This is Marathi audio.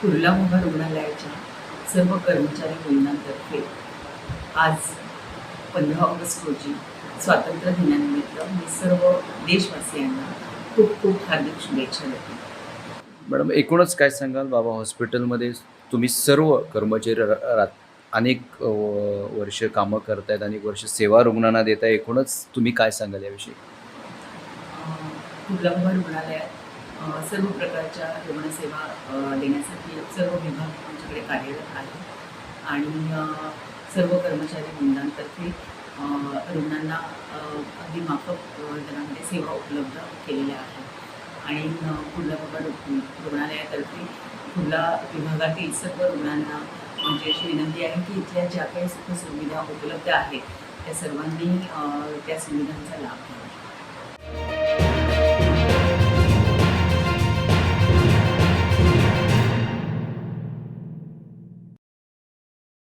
कुर्ला मुभा रुग्णालयाच्या सर्व कर्मचारी महिलांतर्फे आज पंधरा ऑगस्ट रोजी स्वातंत्र्य दिनानिमित्त मी सर्व देशवासियांना खूप खूप हार्दिक शुभेच्छा देते. मॅडम एकूणच काय सांगाल बाबा हॉस्पिटलमध्ये? तुम्ही सर्व कर्मचारी रा- अनेक वर्ष कामं करतायत अनेक वर्ष सेवा रुग्णांना देत आहे एकूणच तुम्ही काय सांगाल याविषयी? कुर्लामुभा रुग्णालयात सर्व प्रकारच्या रुग्णसेवा देण्यासाठी सर्व विभाग आमच्याकडे कार्यरत आहे आणि सर्व कर्मचारी वृंदांतर्फे रुग्णांना अगदी माफक दरामध्ये सेवा उपलब्ध केलेल्या आहेत. आणि कुर्ला बाबा रुग्णालयातर्फे कुर्ला विभागातील सर्व रुग्णांना म्हणजे अशी विनंती आहे की इथल्या ज्या काही सुखसुविधा उपलब्ध आहेत त्या सर्वांनी त्या सुविधांचा लाभ घ्यावा.